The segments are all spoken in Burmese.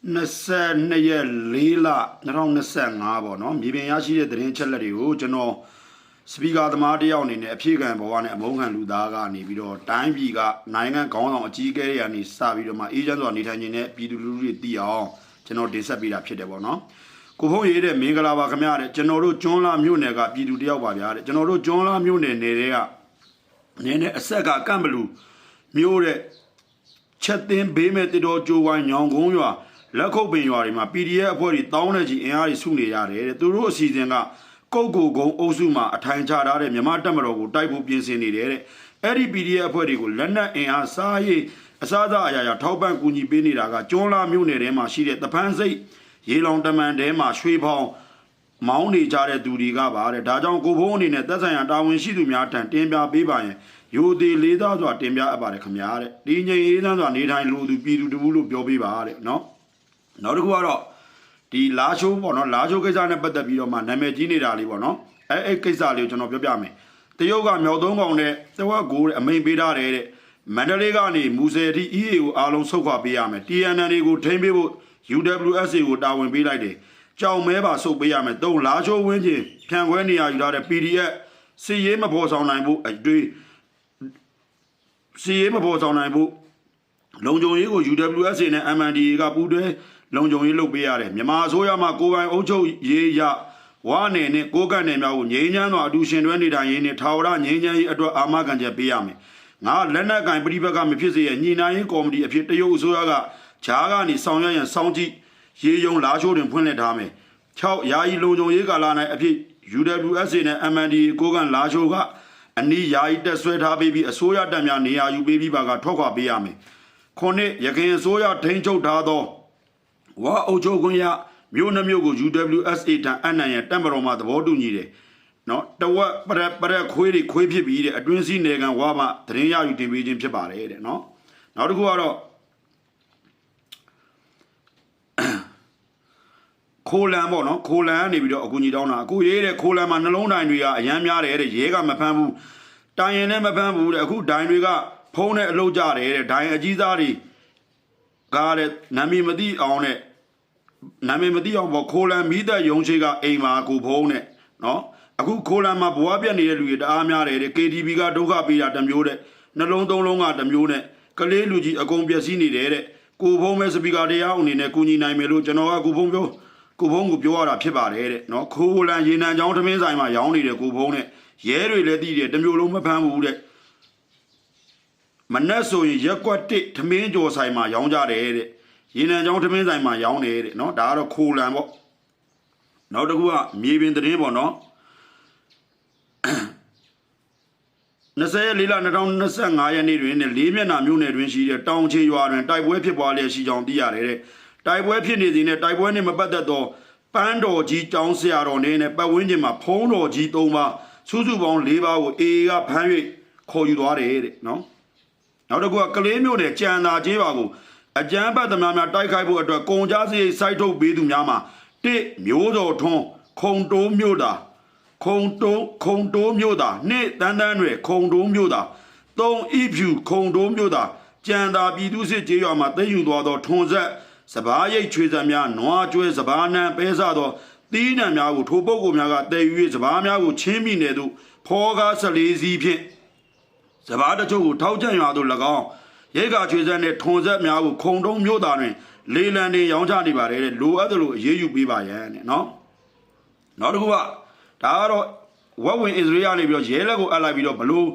22ရက်4လ2025ပေါ့နော်မြေပြင်ရရှိတဲ့သတင်းချက်လက်တွေကိုကျွန်တော်စပီကာသမားတယောက်အနေနဲ့အဖြေခံဘဝနဲ့အမုန်းခံလူသားကနေပြီးတော့တိုင်းပြည်ကနိုင်ငံခေါင်းဆောင်အကြီးအကဲတွေကနေစပြီးတော့မှအေဂျင့်ဆိုတာနေထိုင်နေတဲ့ပြည်သူလူထုတွေသိအောင်ကျွန်တော်တင်ဆက်ပေးတာဖြစ်တယ်ပေါ့နော်ကိုဖုံးရေးတဲ့မင်္ဂလာပါခင်ဗျာတဲ့ကျွန်တော်တို့ကျွန်းလာမြို့နယ်ကပြည်သူတယောက်ပါဗျာတဲ့ကျွန်တော်တို့ကျွန်းလာမြို့နယ်နယ်တွေကနည်းနည်းအဆက်ကကန့်ဘလူမြို့တဲ့ချက်သိန်းဘေးမဲ့တတော်ကြိုးဝိုင်းညောင်ကုန်းရွာ လက်ခုပ်ပင်ရွာတွေမှာ PDF အဖွဲ့တွေတောင်းတဲ့ကြီးအင်အားတွေစုနေရတယ်တဲ့သူတို့အစီအစဉ်ကကုတ်ကိုကုန်းအုပ်စုမှာအထိုင်ချထားတဲ့မြမတက်မတော်ကိုတိုက်ဖို့ပြင်ဆင်နေတယ်တဲ့အဲ့ဒီ PDF အဖွဲ့တွေကိုလက်နက်အင်အားစားရည်အစားအစာအရာရာထောက်ပံ့ကူညီပေးနေတာကကျွန်းလာမြို့နယ်ထဲမှာရှိတဲ့တပန်းစိတ်ရေလောင်တမန်ထဲမှာရွှေဖောင်မောင်းနေကြတဲ့သူတွေကပါတဲ့ဒါကြောင့်ကိုဘုံအနေနဲ့သက်ဆိုင်ရာတာဝန်ရှိသူများထံတင်ပြပေးပါရင်ယူသေးလေးသားစွာတင်ပြအပ်ပါတယ်ခင်ဗျာတဲ့ဒီငိမ်အေးသန်းစွာနေထိုင်လို့သူပြည်သူတပူလို့ပြောပေးပါတဲ့နော် နောက်တစ်ခုကတော့ဒီလာရှိုးပေါ့နော်လာရှိုးကိစ္စနဲ့ပတ်သက်ပြီးတော့မှနာမည်ကြီးနေတာလေးပေါ့နော်အဲအဲ့ကိစ္စလေးကိုကျွန်တော်ပြောပြမယ်တရုတ်ကမြောက်သုံးကောင်နဲ့တဝက်ကိုတဲ့အမိန်ပေးထားတယ်တဲ့မန္တလေးကနေမူဆယ်အထိ EA ကိုအားလုံးဆုတ်ခွာပေးရမယ် TNN တွေကိုထိမ့်ပေးဖို့ UWSA ကိုတာဝန်ပေးလိုက်တယ်ကြောင်မဲပါဆုတ်ပေးရမယ်တုံးလာချိုးဝင်းချင်းဖြန့်ခွဲနေရယူထားတဲ့ PDF စီရေးမဖော်ဆောင်နိုင်ဖို့အတွေ့စီရေးမဖော်ဆောင်နိုင်ဖို့လုံခြုံရေးကို UWSA နဲ့ MNDA ကပူးတွဲ လုံခြုံရေးလုပ်ပေးရတယ်မြန်မာအစိုးရမှကိုယ်ပိုင်အုပ်ချုပ်ရေးရဝါနယ်နဲ့ကိုကတ်နယ်များကိုငြိမ်းချမ်းစွာအတူရှင်တွဲနေထိုင်ရေးနဲ့ထာဝရငြိမ်းချမ်းရေးအတွက်အာမခံချက်ပေးရမယ်ငါလက်နက်ကင်ပြိပကမဖြစ်စေရညှိနှိုင်းရေးကော်မတီအဖြစ်တရုတ်အစိုးရကဂျားကနေဆောင်ရွက်ရန်စောင့်ကြည့်ရေယုံလာချိုးတွင်ဖွင့်လှစ်ထားမယ်6ယာယီလုံခြုံရေးကာလ၌အဖြစ် UWSA နဲ့ MNDA ကိုကန်လာချိုးကအနီးယာယီတက်ဆွဲထားပေးပြီးအစိုးရတပ်များနေရာယူပေးပြီးပါကထွက်ခွာပေးရမယ်ခုနှစ်ရခိုင်အစိုးရထိန်းချုပ်ထားသော ဝါအုပ်ချုပ်ခွင့်ရမြို့နှမျိုးကို UWSA တန်အနံ့ရတပ်မတော်မှသဘောတူညီတယ်နော်တဝက်ပရက်ပရက်ခွေးတွေခွေးဖြစ်ပြီးတဲ့အတွင်းစည်းနေကန်ဝါမှသတင်းရယူတင်ပေးခြင်းဖြစ်ပါတယ်တဲ့နော်နောက်တစ်ခုကတော့ခိုလန်ပေါ့နော်ခိုလန်ကနေပြီးတော့အကူကြီးတောင်းတာအခုရေးတဲ့ခိုလန်မှာနှလုံးတိုင်တွေကအရမ်းများတယ်တဲ့ရဲကမဖမ်းဘူးတိုင်ရင်လည်းမဖမ်းဘူးတဲ့အခုဒိုင်တွေကဖုံးနဲ့အလုပ်ကြတယ်တဲ့ဒိုင်အကြီးစားတွေကားတဲ့နာမည်မသိအောင်နဲ့ နာမည်မသိအောင်ပေါ့ခိုလန်မိသက်ရုံရှိကအိမ်မှာကိုဖုံးနဲ့နော်အခုခိုလန်မှာဘဝပြတ်နေတဲ့လူတွေတအားများတယ်တဲ့ KTV ကဒုက္ခပေးတာတစ်မျိုးတဲ့နှလုံးသုံးလုံးကတစ်မျိုးနဲ့ကလေးလူကြီးအကုန်ပျက်စီးနေတယ်တဲ့ကိုဖုံးမဲ့စပီကာတရားအနေနဲ့ကူညီနိုင်မယ်လို့ကျွန်တော်ကကိုဖုံးပြောကိုဖုံးကိုပြောရတာဖြစ်ပါတယ်တဲ့နော်ခိုးလန်ရေနံချောင်းသမင်းဆိုင်မှာရောင်းနေတဲ့ကိုဖုံးနဲ့ရဲတွေလည်းတည်တယ်တစ်မျိုးလုံးမဖမ်းဘူးတဲ့မနှက်ဆိုရင်ရက်ကွက်တစ်သမင်းကြော်ဆိုင်မှာရောင်းကြတယ်တဲ့ ရေနံချောင်းသမင်းဆိုင်မှာရောင်းတယ်တဲ့နော်ဒါကတော့ခိုးလန်ပေါ့နောက်တစ်ခုကမြေပြင်သတင်းပေါ့နော်20ရက်4လ2025ရက်နေ့တွင်နဲ့လေးမျက်နှာမြို့နယ်တွင်ရှိတဲ့တောင်ချေရွာတွင်တိုက်ပွဲဖြစ်ပွားလျက်ရှိကြောင်းသိရတယ်တဲ့တိုက်ပွဲဖြစ်နေစဉ်နဲ့တိုက်ပွဲနှင့်မပတ်သက်သောပန်းတော်ကြီးကျောင်းဆရာတော်နေနဲ့ပတ်ဝန်းကျင်မှာဖုံးတော်ကြီး၃ပါးစုစုပေါင်း၄ပါးကိုအေအေကဖမ်း၍ခေါ်ယူသွားတယ်တဲ့နော်နောက်တစ်ခုကကလေးမျိုးနဲ့ကြံသာကျေးပါကို အကြမ်းဖက်သမားများတိုက်ခိုက်ဖို့အတွက်ကုန်ကြစရိတ်စိုက်ထုတ်ပေးသူများမှာတစ်မျိုးတော်ထွန်းခုံတိုးမျိုးတာခုံတိုးခုံတိုးမျိုးတာနှစ်တန်းတန်းတွေခုံတိုးမျိုးတာသုံးဤဖြူခုံတိုးမျိုးတာကြံသာပြည်သူစစ်ကျေးရွာမှာသိမ်းယူသွားသောထွန်ဆက်စပားရိတ်ချွေစံများနွားကျွဲစပားနံပဲစသောတီးနှံများကိုထိုပုဂ္ဂိုလ်များကတည်ယူ၍စပားများကိုချင်းမိနေသို့ဖောကား14စီးဖြင့်စပားတချို့ကိုထောက်ချံရွာသို့၎င်း ရိတ်ကချွေစံနှင့်ထွန်ဆက်များကိုခုံတုံးမြို့သားတွင်လေလံတင်ရောင်းချနေပါတယ်တဲ့လိုအပ်သလိုအရေးယူပေးပါရန်တဲ့နော်နောက်တစ်ခုကဒါကတော့ဝက်ဝင်အစ္စရေးကနေပြီးတော့ရဲလက်ကိုအပ်လိုက်ပြီးတော့ဘလို့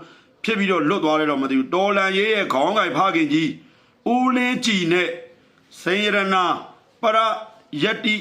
ဖြစ်ပြီးတော့လွတ်သွားတယ်တော့မသိဘူးတော်လန်ရေးရဲ့ခေါင်းကိုင်ဖခင်ကြီးဦးလင်းကြည်နဲ့စိန်ရဏပရယတ္တိ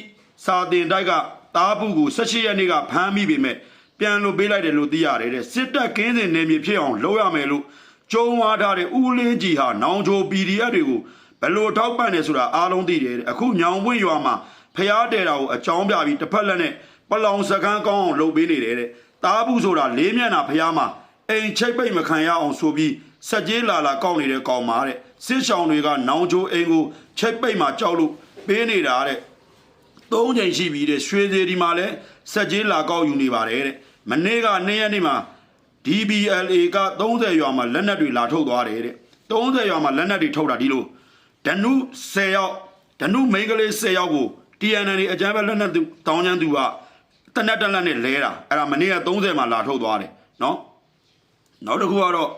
စာတင်တိုက်ကတားဘူးကို16ရက်နေ့ကဖမ်းမိပေမဲ့ပြန်လို့ပေးလိုက်တယ်လို့သိရတယ်တဲ့စစ်တပ်ကင်းစင်နေမြေဖြစ်အောင်လုပ်ရမယ်လို့ ကြုံဝါထားတဲ့ဦးလင်းကြီးဟာနောင်ချို PDF တွေကိုဘယ်လိုထောက်ပံ့နေဆိုတာအားလုံးသိတယ်တဲ့အခုညောင်ပွင့်ရွာမှာဖျားတဲတာကိုအကြောင်းပြပြီးတစ်ဖက်လက်နဲ့ပလောင်စကန်းကောင်းအောင်လုပ်ပေးနေတယ်တဲ့တားဘူးဆိုတာလေးမျက်နှာဖျားမှာအိမ်ချိတ်ပိတ်မခံရအောင်ဆိုပြီးစက်ကြီးလာလာကောက်နေတဲ့ကောင်မာတဲ့စစ်ဆောင်တွေကနောင်ချိုအိမ်ကိုချိတ်ပိတ်မှာကြောက်လို့ပေးနေတာတဲ့သုံးချိန်ရှိပြီတဲ့ရွှေသေးဒီမှာလဲစက်ကြီးလာကောက်ယူနေပါတယ်တဲ့မနေ့ကနေ့ရက်နေ့မှာ DBLA က30ရွာမှာလက်နက်တွေလာထုတ်သွားတယ်တဲ့30ရွာမှာလက်နက်တွေထုတ်တာဒီလိုဒနု10ယောက်ဓနုမိန်းကလေး10ယောက်ကို TNN အကြမ်းဖက်လက်နက်သူတောင်းချမ်းသူကတနက်တက်လက်နဲ့လဲတာအဲ့ဒါမနေ့က30မှာလာထုတ်သွားတယ်နော်နောက်တစ်ခုကတော့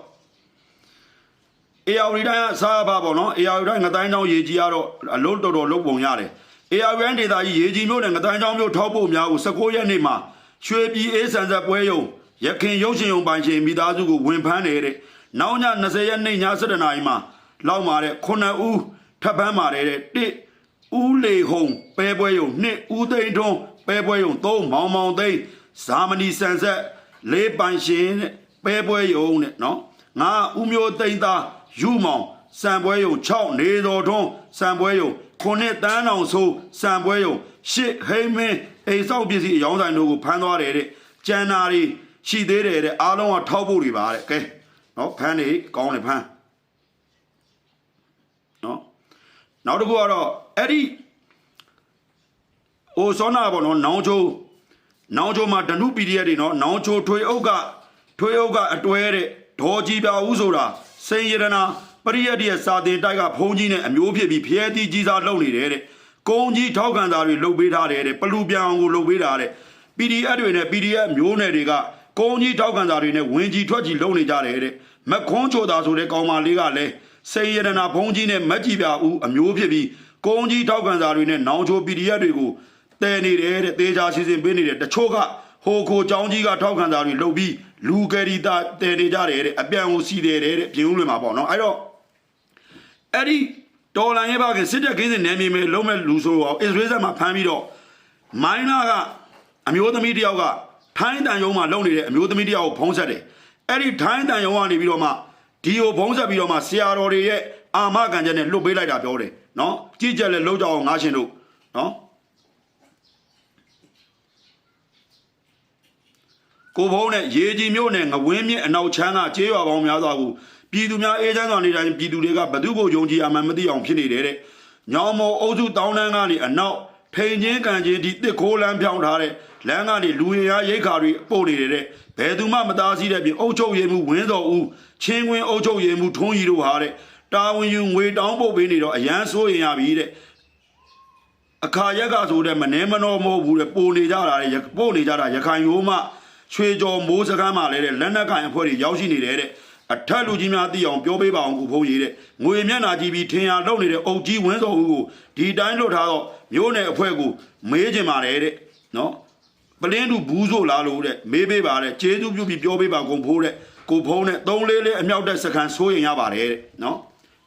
အေယာဝတီတိုင်းကစားပါပေါ့နော်အေယာဝတီတိုင်းငတိုင်းချောင်းရေကြီးကတော့အလုံးတော်တော်လုံးပုံရတယ်အေယာဝတီတိုင်းဒေသကြီးရေကြီးမြို့နယ်ငတိုင်းချောင်းမြို့ထောက်ဖို့များကို19ရက်နေ့မှာရွှေပြည်အေးဆန်ဆက်ပွဲယုံ ရခင်ရုပ်ရှင်ုံပိုင်ရှင်မိသားစုကိုဝင်ဖမ်းတယ်တဲ့နောက်ည20ရက်နေ့ည7နာရီမှာလောက်มาတဲ့9ဦးထပ်ဖမ်းပါတယ်တဲ့1ဦးလေဟုံပဲပွဲယုံ2ဦးသိန်းထွန်းပဲပွဲယုံ3မောင်မောင်သိန်းဇာမဏီစံဆက်၄ပိုင်ရှင်တဲ့ပဲပွဲယုံတဲ့နော်9ဦးမျိုးသိန်းသားယူမောင်စံပွဲယုံ6နေတော်ထွန်းစံပွဲယုံ9တန်းအောင်ဆိုးစံပွဲယုံ8ဟိမင်းအိမ်ဆောက်ပစ္စည်းအယောင်းဆိုင်တို့ကိုဖမ်းသွားတယ်တဲ့ကျန်နာရီ ရှိသေးတယ်တဲ့အားလုံးကထောက်ဖို့တွေပါတဲ့ကဲနော်ဖမ်းနေကောင်းတယ်ဖမ်းနော်နောက်တစ်ခုကတော့အဲ့ဒီဟိုစောနာပေါ့နော်နောင်ချိုးနောင်ချိုးမှာဓနု PDF တွေနော်နောင်ချိုးထွေအုပ်ကထွေအုပ်ကအတွဲတဲ့ဒေါ်ကြီးပြဦးဆိုတာစိန်ရတနာပရိယတ်ရဲ့စာတင်တိုက်ကဖုံးကြီးနဲ့အမျိုးဖြစ်ပြီးဖျဲတီးကြီးစားလုပ်နေတယ်တဲ့ကုန်းကြီးထောက်ခံတာတွေလုပ်ပေးထားတယ်တဲ့ပလူပြန်အောင်ကိုလုပ်ပေးထားတဲ့ PDF တွေနဲ့ PDF မျိုးနယ်တွေက ကုန်းကြီးထောက်ခံတာတွေနဲ့ဝင်ကြီးထွက်ကြီးလုပ်နေကြတယ်တဲ့မခွန်းချိုတာဆိုတဲ့ကောင်မလေးကလည်းစိန်ရတနာဖုံးကြီးနဲ့မက်ကြီးပြဦးအမျိုးဖြစ်ပြီးကုန်းကြီးထောက်ခံတာတွေနဲ့နောင်ချို PDF တွေကိုတဲနေတယ်တဲ့တေချာစီစဉ်ပေးနေတယ်တချို့ကဟိုခိုចောင်းကြီးကထောက်ခံတာတွေလုပ်ပြီးလူကယ်ရီတာတဲနေကြတယ်တဲ့အပြန်ကိုစီတယ်တဲ့ပြင်ဦးလွင်မှာပေါ့နော်အဲ့တော့အဲ့ဒီတော်လန်ရဲ့ဘာကစစ်တပ်ခင်းစင်နယ်မြေမှာလုံးမဲ့လူဆိုတော့အစ္စရေးဆက်မှာဖမ်းပြီးတော့မိုင်းနာကအမျိုးသမီးတယောက်က ထိုင်းတန်ယုံမှာလုံနေတဲ့အမျိုးသမီးတယောက်ကိုဖုံးဆက်တယ်အဲ့ဒီထိုင်းတန်ယုံကနေပြီးတော့မှဒီကိုဖုံးဆက်ပြီးတော့မှဆရာတော်တွေရဲ့အာမခံချက်နဲ့လွတ်ပေးလိုက်တာပြောတယ်နော်ကြည့်ကြက်လဲလုံးကြအောင်ငါရှင်တို့နော်ကိုဘုံနဲ့ရေကြီးမြို့နယ်ငဝင်းမြင့်အနောက်ချမ်းကကျေးရွာပေါင်းများစွာကိုပြည်သူများအေးချမ်းစွာနေတိုင်းပြည်သူတွေကဘသူ့ကိုယုံကြည်အမှန်မသိအောင်ဖြစ်နေတယ်တဲ့။ညောင်မော်အုပ်စုတောင်းတန်းကနေအနောက် ထိန်ချင်းကန်ချင်းဒီတစ်ခိုးလမ်းဖြောင်းထားတဲ့လမ်းကနေလူရရားရိတ်ခါတွေပို့နေတယ်တဲ့။ဘယ်သူမှမသားစည်းတဲ့ပြင်အုပ်ချုပ်ရေးမှုဝင်းတော်ဦးချင်းခွင်းအုပ်ချုပ်ရေးမှုထုံးကြီးတို့ဟာတဲ့တာဝန်ယူငွေတောင်းပို့ပေးနေတော့အရန်စိုးရင်ရပြီတဲ့။အခါရက်ကဆိုတဲ့မနှဲမနှောမဟုတ်ဘူးတဲ့ပို့နေကြတာတဲ့ပို့နေကြတာရခိုင်ရိုးမှချွေကျော်မိုးစကမ်းမှာလဲတဲ့လက်နက်ကန်အဖွဲ့တွေရောက်ရှိနေတယ်တဲ့ အထက်လူကြီးများသိအောင်ပြောပေးပါအောင်ကိုဖုံးရည်တဲ့ငွေမျက်နာကြည့်ပြီးထင်ရလုံနေတဲ့အုပ်ကြီးဝင်းစော်ဦးကိုဒီတိုင်းလွတ်ထားတော့မျိုးနယ်အဖွဲ့ကိုမေးချင်ပါတယ်တဲ့နော်ပလင်းသူဘူးဆိုလားလို့တဲ့မေးပေးပါတဲ့ကျေးဇူးပြုပြီးပြောပေးပါကုန်ဖိုးတဲ့ကိုဖုံးနဲ့သုံးလေးလေးအမြောက်တဲ့စကန်ဆိုးရင်ရပါတယ်တဲ့နော်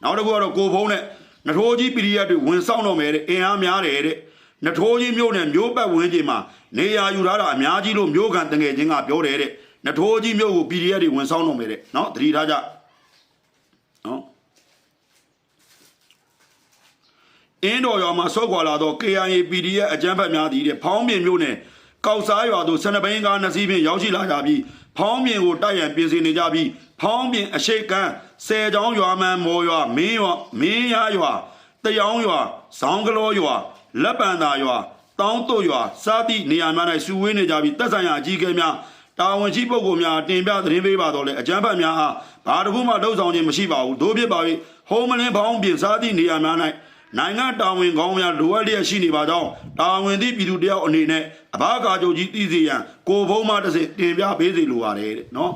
နောက်တစ်ခုကတော့ကိုဖုံးနဲ့နထိုးကြီးပီရီယက်တွေဝင်ဆောင်တော့မယ်တဲ့အင်အားများတယ်တဲ့နထိုးကြီးမြို့နယ်မြို့ပတ်ဝန်းကျင်မှာနေရာယူထားတာအများကြီးလို့မြို့ကန်တငယ်ချင်းကပြောတယ်တဲ့ နထိုးကြီးမြို့ကို PDF တွေဝင်ဆောင်တော့မယ်တဲ့နော်သတိထားကြနော်အင်းတော်ရွာမှာစောက်ခွာလာတော့ KIA PDF အကြမ်းဖက်များသည်တဲ့ဖောင်းပြင်မြို့နယ်ကောက်စားရွာသို့ဆန္ဒဘိန်းကားနှစ်စီးဖြင့်ရောက်ရှိလာကြပြီးဖောင်းပြင်ကိုတိုက်ရန်ပြင်ဆင်နေကြပြီးဖောင်းပြင်အရှိတ်ကန်းဆယ်ချောင်းရွာမှန်မော်ရွာမင်းရွာမင်းရရွာတယောင်းရွာဇောင်းကလောရွာလက်ပံသာရွာတောင်းတုတ်ရွာစသည့်နေရာများ၌စုဝေးနေကြပြီးတက်ဆိုင်ရာအကြီးအကဲများ တာဝန်ရှိပုဂ္ဂိုလ်များတင်ပြသတင်းပေးပါတော့လေအကြမ်းဖက်များအားဘာတစ်ခုမှလှုပ်ဆောင်ခြင်းမရှိပါဘူးတို့ဖြစ်ပါ၏ဟုံးမလင်းဖောင်းပြင်စသည့်နေရာများ၌နိုင်ငံတာဝန်ကောင်းများလိုအပ်လျက်ရှိနေပါကြောင်းတာဝန်သည့်ပြည်သူတယောက်အနေနဲ့အဘာကာချုပ်ကြီးသိစေရန်ကိုဖုံးမတစ်စင်တင်ပြပေးစေလိုပါတယ်တဲ့နော်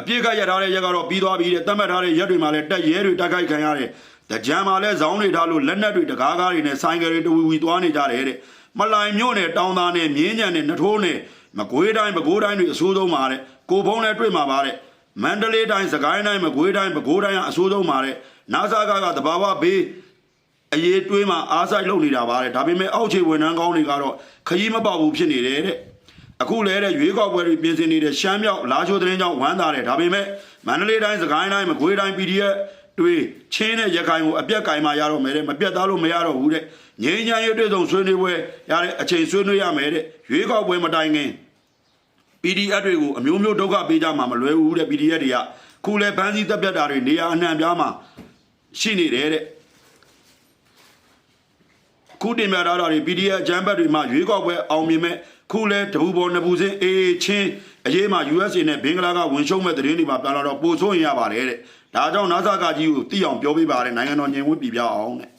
အပြစ်ကရထားတဲ့ရက်ကတော့ပြီးသွားပြီတဲ့တတ်မှတ်ထားတဲ့ရက်တွေမှာလည်းတက်ရဲတွေတက်ခိုက်ခံရတယ်။တကြံမှာလည်းဇောင်းတွေထားလို့လက်နက်တွေတကားကားတွေနဲ့ဆိုင်ကယ်တွေတဝီဝီသွားနေကြတယ်တဲ့။မလိုင်မြို့နယ်တောင်သားနဲ့မြင်းကြံနဲ့နထိုးနဲ့ မကွေးတိုင်းပဲခူးတိုင်းတွေအဆိုးဆုံးပါတဲ့။ကိုဖုံးလည်းတွေ့မှာပါတဲ့။မန္တလေးတိုင်းစကိုင်းတိုင်းမကွေးတိုင်းပဲခူးတိုင်းကအဆိုးဆုံးပါတဲ့။နာဆာကကတဘာဝဘေးအရေးတွေးမှာအားဆိုင်လုပ်နေတာပါတဲ့။ဒါပေမဲ့အောက်ခြေဝန်ထမ်းကောင်းတွေကတော့ခရီးမပေါဘူးဖြစ်နေတယ်တဲ့။အခုလဲတဲ့ရွေးကောက်ပွဲတွေပြင်ဆင်နေတဲ့ရှမ်းမြောက်လာချိုသတင်းကြောင့်ဝမ်းသာတယ်ဒါပေမဲ့မန္တလေးတိုင်းစကိုင်းတိုင်းမကွေးတိုင်း PDF တွေချင်းတဲ့ရခိုင်ကိုအပြက်ကင်มาရတော့မယ်တဲ့မပြတ်သားလို့မရတော့ဘူးတဲ့ငြိမ်းချမ်းရေးတွေ့ဆုံဆွေးနွေးပွဲရတဲ့အချိန်ဆွေးနွေးရမယ်တဲ့ရွေးကောက်ပွဲမတိုင်ခင် PDF တွေကိုအမျိုးမျိုးဒုက္ခပေးကြမှာမလွယ်ဘူးတဲ့ PDF တွေကခုလဲဖမ်းဆီးတပ်ပြတ်တာတွေနေရာအနှံ့ပြားမှာရှိနေတယ်တဲ့ခုတင်ပြထားတာတွေ PDF အကြမ်းဖက်တွေမှာရွေးကောက်ပွဲအောင်မြင်မဲ့ခုလဲတပူပေါ်နပူစင်းအေးချင်းအရေးမှာ USA နဲ့ဘင်္ဂလားကဝင်ရှုံးမဲ့သတင်းတွေမှာပြန်လာတော့ပို့ဆိုးရင်ရပါတယ်တဲ့ဒါကြောင့် NASA ကကြီးကိုတိအောင်ပြောပေးပါတယ်နိုင်ငံတော်ညင်ဝတ်ပြည်ပြအောင်တဲ့